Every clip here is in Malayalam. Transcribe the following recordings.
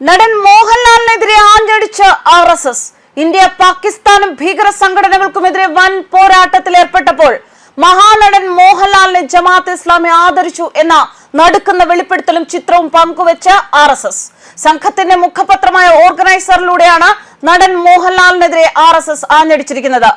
നടൻ മോഹൻലാലിനെതിരെ ആഞ്ഞടിച്ച ആർ എസ് എസ് ഇന്ത്യ പാകിസ്ഥാനും ഭീകര സംഘടനകൾക്കുമെതിരെ വൻ പോരാട്ടത്തിൽ ഏർപ്പെട്ടപ്പോൾ മഹാനടൻ മോഹൻലാലിനെ ജമാഅത്ത് ഇസ്ലാമി ആദരിച്ചു എന്ന നടുക്കുന്ന വെളിപ്പെടുത്തലും ചിത്രവും പങ്കുവെച്ച ആർ എസ് എസ് സംഘത്തിന്റെ മുഖപത്രമായ ഓർഗനൈസറിലൂടെയാണ് നടൻ മോഹൻലാലിനെതിരെ ആർ എസ് എസ് ആഞ്ഞടിച്ചിരിക്കുന്നത്.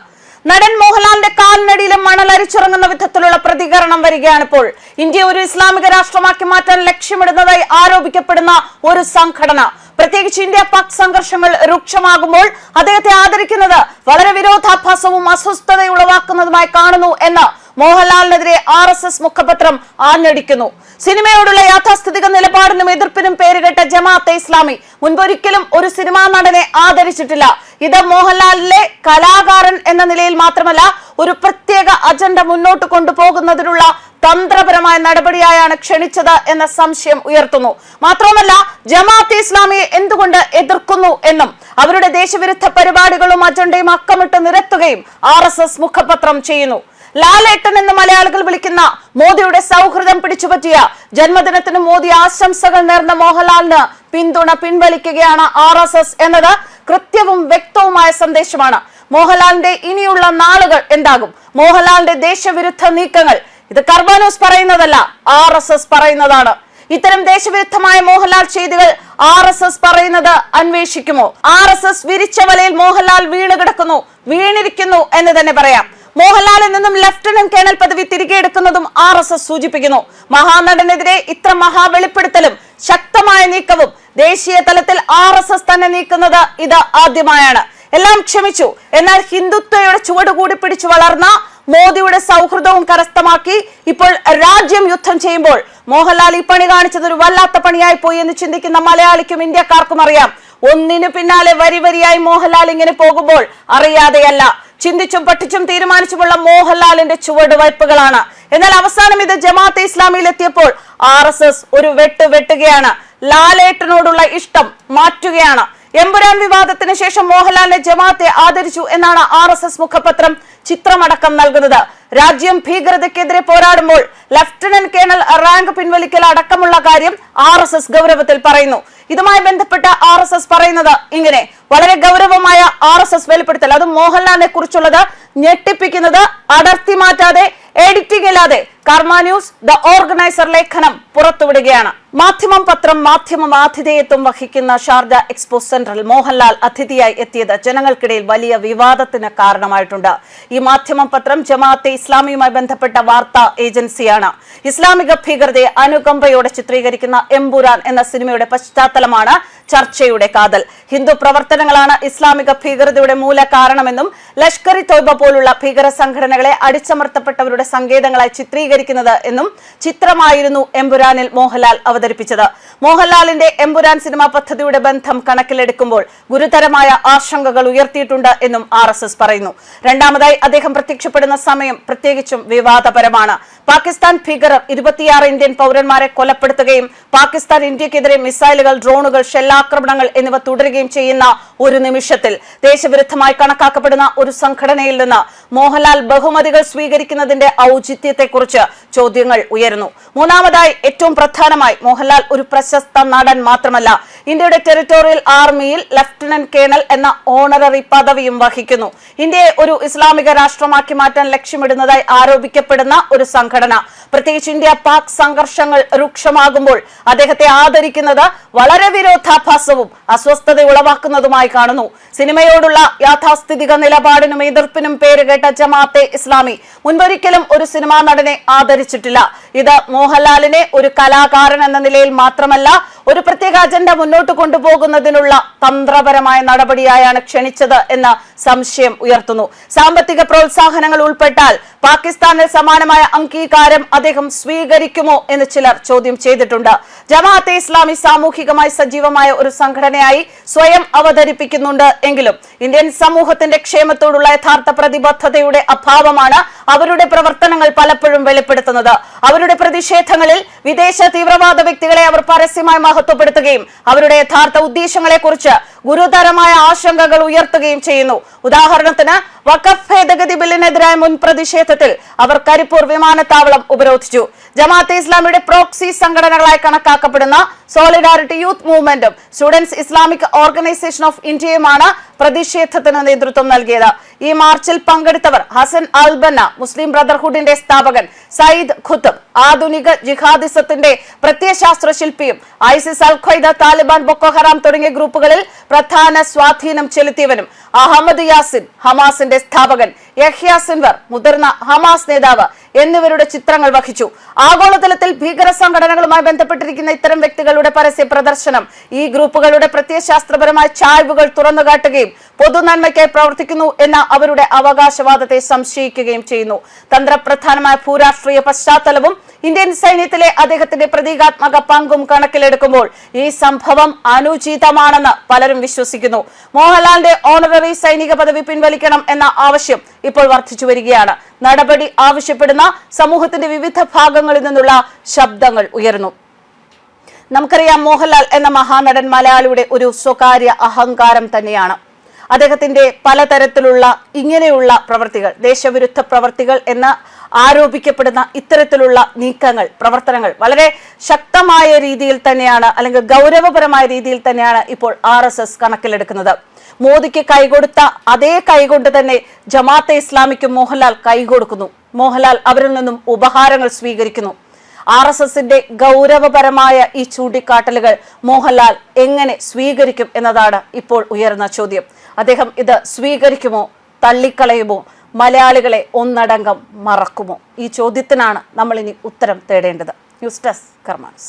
നടൻ മോഹൻലാലിന്റെ കാലിനടിയിലും മണൽ അരിച്ചിറങ്ങുന്ന വിധത്തിലുള്ള പ്രതികരണം വരികയാണ് ഇപ്പോൾ. ഇന്ത്യ ഒരു ഇസ്ലാമിക രാഷ്ട്രമാക്കി മാറ്റാൻ ലക്ഷ്യമിടുന്നതായി ആരോപിക്കപ്പെടുന്ന ഒരു സംഘടന. പ്രത്യേകിച്ച് ഇന്ത്യ പാക് സംഘർഷങ്ങൾ രൂക്ഷമാകുമ്പോൾ അദ്ദേഹത്തെ ആദരിക്കുന്നത് വളരെ വിരോധാഭാസവും അസ്വസ്ഥതയുളവാക്കുന്നതുമായി കാണുന്നു എന്ന് മോഹൻലാലിനെതിരെ ആർ എസ് എസ് മുഖപത്രം ആഞ്ഞടിക്കുന്നു. സിനിമയോടുള്ള യാഥാസ്ഥിതിക നിലപാടിനും എതിർപ്പിനും പേരുകെട്ട ജമാഅത്തെ ഇസ്ലാമി മുൻപൊരിക്കലും ഒരു സിനിമാ നടനെ ആദരിച്ചിട്ടില്ല. ഇത് മോഹൻലാലിലെ കലാകാരൻ എന്ന നിലയിൽ മാത്രമല്ല ഒരു പ്രത്യേക അജണ്ട മുന്നോട്ട് കൊണ്ടുപോകുന്നതിനുള്ള തന്ത്രപരമായ നടപടിയായാണ് ക്ഷണിച്ചത് എന്ന സംശയം ഉയർത്തുന്നു. മാത്രവുമല്ല ജമാഅത്തെ ഇസ്ലാമിയെ എന്തുകൊണ്ട് എതിർക്കുന്നു എന്നും അവരുടെ ദേശവിരുദ്ധ പരിപാടികളും അജണ്ടയും അക്കമിട്ട് നിരത്തുകയും ആർ മുഖപത്രം ചെയ്യുന്നു. ലാലേട്ടൻ എന്ന് മലയാളികൾ വിളിക്കുന്ന മോദിയുടെ സൗഹൃദം പിടിച്ചുപറ്റിയ ജന്മദിനത്തിന് മോദി ആശംസകൾ നേർന്ന മോഹൻലാലിന് പിന്തുണ പിൻവലിക്കുകയാണ് ആർ എസ് എസ് എന്നത് കൃത്യവും വ്യക്തവുമായ സന്ദേശമാണ്. മോഹൻലാലിന്റെ ഇനിയുള്ള നാളുകൾ എന്താകും? മോഹൻലാലിന്റെ ദേശവിരുദ്ധ നീക്കങ്ങൾ. ഇത് കർബാനോസ് പറയുന്നതല്ല ആർ എസ് എസ് പറയുന്നതാണ്. ഇത്തരം ദേശവിരുദ്ധമായ മോഹൻലാൽ ചെയ്തികൾ ആർ എസ് എസ് പറയുന്നത് അന്വേഷിക്കുമോ? ആർ എസ് എസ് വിരിച്ച വലയിൽ മോഹൻലാൽ വീണ് കിടക്കുന്നു വീണിരിക്കുന്നു എന്ന് തന്നെ പറയാം. മോഹൻലാലിൽ നിന്നും ലഫ്റ്റനന്റ് കേണൽ പദവി തിരികെ എടുക്കുന്നതും ആർ എസ് എസ് സൂചിപ്പിക്കുന്നു. മഹാനടനെതിരെ ഇത്ര മഹാവെളിപ്പെടുത്തലും ശക്തമായ നീക്കവും ദേശീയ തലത്തിൽ ആർ എസ് എസ് തന്നെ നീക്കുന്നത് ഇത് ആദ്യമായാണ്. എല്ലാം ക്ഷമിച്ചു. എന്നാൽ ഹിന്ദുത്വയുടെ ചുവട് കൂടി പിടിച്ചു വളർന്ന മോദിയുടെ സൗഹൃദവും കരസ്ഥമാക്കി ഇപ്പോൾ രാജ്യം യുദ്ധം ചെയ്യുമ്പോൾ മോഹൻലാൽ ഈ പണി കാണിച്ചത് ഒരു വല്ലാത്ത പണിയായി പോയി എന്ന് ചിന്തിക്കുന്ന മലയാളിക്കും ഇന്ത്യക്കാർക്കും അറിയാം. ഒന്നിനു പിന്നാലെ വരി വരിയായി മോഹൻലാൽ ഇങ്ങനെ പോകുമ്പോൾ അറിയാതെയല്ല ചിന്തിച്ചും പഠിച്ചും തീരുമാനിച്ചുമുള്ള മോഹൻലാലിന്റെ ചുവടുവയ്പ്പുകളാണ്. എന്നാൽ അവസാനം ഇത് ജമാഅത്തെ ഇസ്ലാമിയിൽ എത്തിയപ്പോൾ ആർ എസ് എസ് ഒരു വെട്ട് വെട്ടുകയാണ്. ലാലേട്ടനോടുള്ള ഇഷ്ടം മാറ്റുകയാണ്. എമ്പുരാൻ വിവാദത്തിന് ശേഷം മോഹൻലാലിനെ ജമാഅത്തെ ആദരിച്ചു എന്നാണ് ആർ എസ് എസ് മുഖപത്രം ചിത്രമടക്കം നൽകുന്നത്. രാജ്യം ഭീകരതയ്ക്കെതിരെ പോരാടുമ്പോൾ ലഫ്റ്റനന്റ് കേണൽ റാങ്ക് പിൻവലിക്കൽ അടക്കമുള്ള കാര്യം ആർ എസ് എസ് ഗൗരവത്തിൽ പറയുന്നു. ഇതുമായി ബന്ധപ്പെട്ട ആർ എസ് എസ് പറയുന്നത് ഇങ്ങനെ വളരെ ഗൗരവമായ ആർ എസ് എസ് വെളിപ്പെടുത്തൽ. അത് മോഹൻലാലിനെ കുറിച്ചുള്ളത് ഞെട്ടിപ്പിക്കുന്നത് അടർത്തി മാറ്റാതെ എഡിറ്റിംഗ് ഇല്ലാതെ. കർമ്മ ന്യൂസ് ദ ഓർഗനൈസർ ലേഖനം പുറത്തുവിടുകയാണ്. മാധ്യമം പത്രം മാധ്യമം ആതിഥേയത്വം വഹിക്കുന്ന ഷാർജ എക്സ്പോ സെന്ററിൽ മോഹൻലാൽ അതിഥിയായി എത്തിയത് ജനങ്ങൾക്കിടയിൽ വലിയ വിവാദത്തിന് കാരണമായിട്ടുണ്ട്. ഈ മാധ്യമം പത്രം ജമാഅത്തെ ഇസ്ലാമിയുമായി ബന്ധപ്പെട്ട വാർത്താ ഏജൻസിയാണ്. ഇസ്ലാമിക ഭീകരതയെ അനുകമ്പയോടെ ചിത്രീകരിക്കുന്ന എംബുരാൻ എന്ന സിനിമയുടെ പശ്ചാത്തലമാണ് ചർച്ചയുടെ കാതൽ. ഹിന്ദു പ്രവർത്തനങ്ങളാണ് ഇസ്ലാമിക ഭീകരതയുടെ മൂല കാരണമെന്നും ലഷ്കർ ഇ തോയ്ബ പോലുള്ള ഭീകര സംഘടനകളെ അടിച്ചമർത്തപ്പെട്ടവരുടെ സങ്കേതങ്ങളായി ചിത്രീകരിക്കുന്നത് എന്നും ചിത്രമായിരുന്നു എംബുരാനിൽ മോഹൻലാൽ അവതരിപ്പിച്ചത്. മോഹൻലാലിന്റെ എംബുരാൻ സിനിമാ പദ്ധതിയുടെ ബന്ധം കണക്കിലെടുക്കുമ്പോൾ ഗുരുതരമായ ആശങ്കകൾ ഉയർത്തിയിട്ടുണ്ട് എന്നും ആർ പറയുന്നു. രണ്ടാമതായി അദ്ദേഹം പ്രത്യക്ഷപ്പെടുന്ന സമയം പ്രത്യേകിച്ചും വിവാദപരമാണ്. പാകിസ്ഥാൻ ഭീകരർ ഇരുപത്തിയാറ് ഇന്ത്യൻ പൗരന്മാരെ കൊലപ്പെടുത്തുകയും പാകിസ്ഥാൻ ഇന്ത്യക്കെതിരെ മിസൈലുകൾ ഡ്രോണുകൾ ഷെല്ലാക്രമണങ്ങൾ എന്നിവ തുടരുകയും ചെയ്യുന്ന ഒരു നിമിഷത്തിൽ ദേശവിരുദ്ധമായി കണക്കാക്കപ്പെടുന്ന ഒരു സംഘടനയിൽ നിന്ന് മോഹൻലാൽ ബഹുമതികൾ സ്വീകരിക്കുന്നതിന്റെ ഔചിത്യത്തെക്കുറിച്ച് ചോദ്യങ്ങൾ ഉയരുന്നു. മൂന്നാമതായി ഏറ്റവും പ്രധാനമായി മോഹൻലാൽ ഒരു പ്രശസ്ത നടൻ മാത്രമല്ല. ഇന്ത്യയുടെ ടെറിട്ടോറിയൽ ആർമിയിൽ ലഫ്റ്റനന്റ് കേണൽ എന്ന ഓണററി പദവിയും വഹിക്കുന്നു. ഇന്ത്യയെ ഒരു ഇസ്ലാമിക രാഷ്ട്രമാക്കി മാറ്റാൻ ലക്ഷ്യമിടുന്നതായി ആരോപിക്കപ്പെടുന്ന ഒരു സംഘടന. പ്രത്യേകിച്ച് ഇന്ത്യ പാക് സംഘർഷങ്ങൾ രൂക്ഷമാകുമ്പോൾ അദ്ദേഹത്തെ ആദരിക്കുന്നത് വളരെ വിരോധാഭാസവും അസ്വസ്ഥത ഉളവാക്കുന്നതുമായി കാണുന്നു. സിനിമയോടുള്ള യാഥാസ്ഥിതിക നിലപാടിനും എതിർപ്പിനും പേരുകേട്ട ജമാഅത്തെ ഇസ്ലാമി മുൻപൊരിക്കലും ഒരു സിനിമാ നടനെ ആദരിച്ചിട്ടില്ല. ഇത് മോഹൻലാലിനെ ഒരു കലാകാരൻ എന്ന നിലയിൽ മാത്രമല്ല ഒരു പ്രത്യേക അജണ്ട മുന്നോട്ട് കൊണ്ടുപോകുന്നതിനുള്ള തന്ത്രപരമായ നടപടിയായാണ് ക്ഷണിച്ചത് എന്ന സംശയം ഉയർത്തുന്നു. സാമ്പത്തിക പ്രോത്സാഹനങ്ങൾ ഉൾപ്പെട്ടാൽ പാകിസ്ഥാനിൽ സമാനമായ അംഗീകാരം അദ്ദേഹം സ്വീകരിക്കുമോ എന്ന് ചിലർ ചോദ്യം ചെയ്തിട്ടുണ്ട്. ജമാഅത്തെ ഇസ്ലാമി സാമൂഹികമായി സജീവമായ ഒരു സംഘടനയായി സ്വയം അവതരിപ്പിക്കുന്നുണ്ട് എങ്കിലും ഇന്ത്യൻ സമൂഹത്തിന്റെ ക്ഷേമത്തോടുള്ള യഥാർത്ഥ പ്രതിബദ്ധതയുടെ അഭാവമാണ് അവരുടെ പ്രവർത്തനങ്ങൾ പലപ്പോഴും വെളിപ്പെടുത്തുന്നത്. അവരുടെ പ്രതിഷേധങ്ങളിൽ വിദേശ തീവ്രവാദ വ്യക്തികളെ അവർ പരസ്യമായി മഹത്വപ്പെടുത്തുകയും അവരുടെ യഥാർത്ഥ ഉദ്ദേശങ്ങളെക്കുറിച്ച് ഗുരുതരമായ ആശങ്കകൾ ഉയർത്തുകയും ചെയ്യുന്നു. ഉദാഹരണത്തിന് വഖഫ് ഭേദഗതി ബില്ലിനെതിരായ മുൻ പ്രതിഷേധത്തിൽ അവർ കരിപ്പൂർ വിമാനത്താവളം ഉപരോധിച്ചു. ജമാഅത്തെ ഇസ്ലാമിയുടെ പ്രോക്സി സംഘടനകളായി കണക്കാക്കപ്പെടുന്ന സോളിഡാരിറ്റി യൂത്ത് മൂവ്മെന്റും സ്റ്റുഡൻസ് ഇസ്ലാമിക് ഓർഗനൈസേഷൻ ഓഫ് ഇന്ത്യയുമാണ് പ്രതിഷേധത്തിന് നേതൃത്വം നൽകിയത്. ഈ മാർച്ചിൽ പങ്കെടുത്തവർ ഹസൻ അൽബന്ന മുസ്ലിം ബ്രദർഹുഡിന്റെ സ്ഥാപകൻ സയ്യിദ് ഖുത്തുബ് ആധുനിക ജിഹാദിസത്തിന്റെ പ്രത്യയശാസ്ത്ര ശില്പിയും ISIS al Qaeda Taliban Boko Haram തുടങ്ങിയ ഗ്രൂപ്പുകളിൽ പ്രധാന സ്വാധീനം ചെലുത്തിയവനും അഹമ്മദ് യാസിൻ ഹമാസിന്റെ സ്ഥാപകൻ. യഹ്യ സിൻവർ മുതിർന്ന ഹമാസ് നേതാവ് എന്നിവരുടെ ചിത്രങ്ങൾ വഹിച്ചു. ആഗോളതലത്തിൽ ഭീകര സംഘടനകളുമായി ബന്ധപ്പെട്ടിരിക്കുന്ന ഇത്തരം വ്യക്തികളുടെ പരസ്യ പ്രദർശനം ഈ ഗ്രൂപ്പുകളുടെ പ്രത്യയശാസ്ത്രപരമായ ചായ്വുകൾ തുറന്നുകാട്ടുകയും പൊതുനന്മയ്ക്കായി പ്രവർത്തിക്കുന്നു എന്ന അവരുടെ അവകാശവാദത്തെ സംശയിക്കുകയും ചെയ്യുന്നു. തന്ത്രപ്രധാനമായ ഭൂരാഷ്ട്രീയ പശ്ചാത്തലവും ഇന്ത്യൻ സൈന്യത്തിലെ അദ്ദേഹത്തിന്റെ പ്രതീകാത്മക പങ്കും കണക്കിലെടുക്കുമ്പോൾ ഈ സംഭവം അനുചിതമാണെന്ന് പലരും വിശ്വസിക്കുന്നു. മോഹൻലാലിന്റെ ഓണററി സൈനിക പദവി പിൻവലിക്കണം എന്ന ആവശ്യം ഇപ്പോൾ വർദ്ധിച്ചു വരികയാണ്. നടപടി ആവശ്യപ്പെടുന്ന സമൂഹത്തിന്റെ വിവിധ ഭാഗങ്ങളിൽ നിന്നുള്ള ശബ്ദങ്ങൾ ഉയർന്നു നമുക്കറിയാം മോഹൻലാൽ എന്ന മഹാനടൻ മലയാളിയുടെ ഒരു സ്വകാര്യ അഹങ്കാരം തന്നെയാണ്. അദ്ദേഹത്തിന്റെ പലതരത്തിലുള്ള ഇങ്ങനെയുള്ള പ്രവർത്തികൾ ദേശവിരുദ്ധ പ്രവർത്തികൾ എന്ന് ആരോപിക്കപ്പെടുന്ന ഇത്തരത്തിലുള്ള നീക്കങ്ങൾ പ്രവർത്തനങ്ങൾ വളരെ ശക്തമായ രീതിയിൽ തന്നെയാണ് അല്ലെങ്കിൽ ഗൗരവപരമായ രീതിയിൽ തന്നെയാണ് ഇപ്പോൾ ആർ കണക്കിലെടുക്കുന്നത്. മോദിക്ക് കൈകൊടുത്ത അതേ കൈകൊണ്ട് തന്നെ ജമാഅത്തെ ഇസ്ലാമിക്കും മോഹൻലാൽ കൈകൊടുക്കുന്നു. മോഹൻലാൽ അവരിൽ നിന്നും ഉപഹാരങ്ങൾ സ്വീകരിക്കുന്നു. ആർ എസ് എസിന്റെ ഗൗരവപരമായ ഈ ചൂണ്ടിക്കാട്ടലുകൾ മോഹൻലാൽ എങ്ങനെ സ്വീകരിക്കും എന്നതാണ് ഇപ്പോൾ ഉയർന്ന ചോദ്യം. അദ്ദേഹം ഇത് സ്വീകരിക്കുമോ തള്ളിക്കളയുമോ മലയാളികളെ ഒന്നടങ്കം മറക്കുമോ? ഈ ചോദ്യത്തിനാണ് നമ്മളിനി ഉത്തരം തേടേണ്ടത്. News desk കർമാൻസ്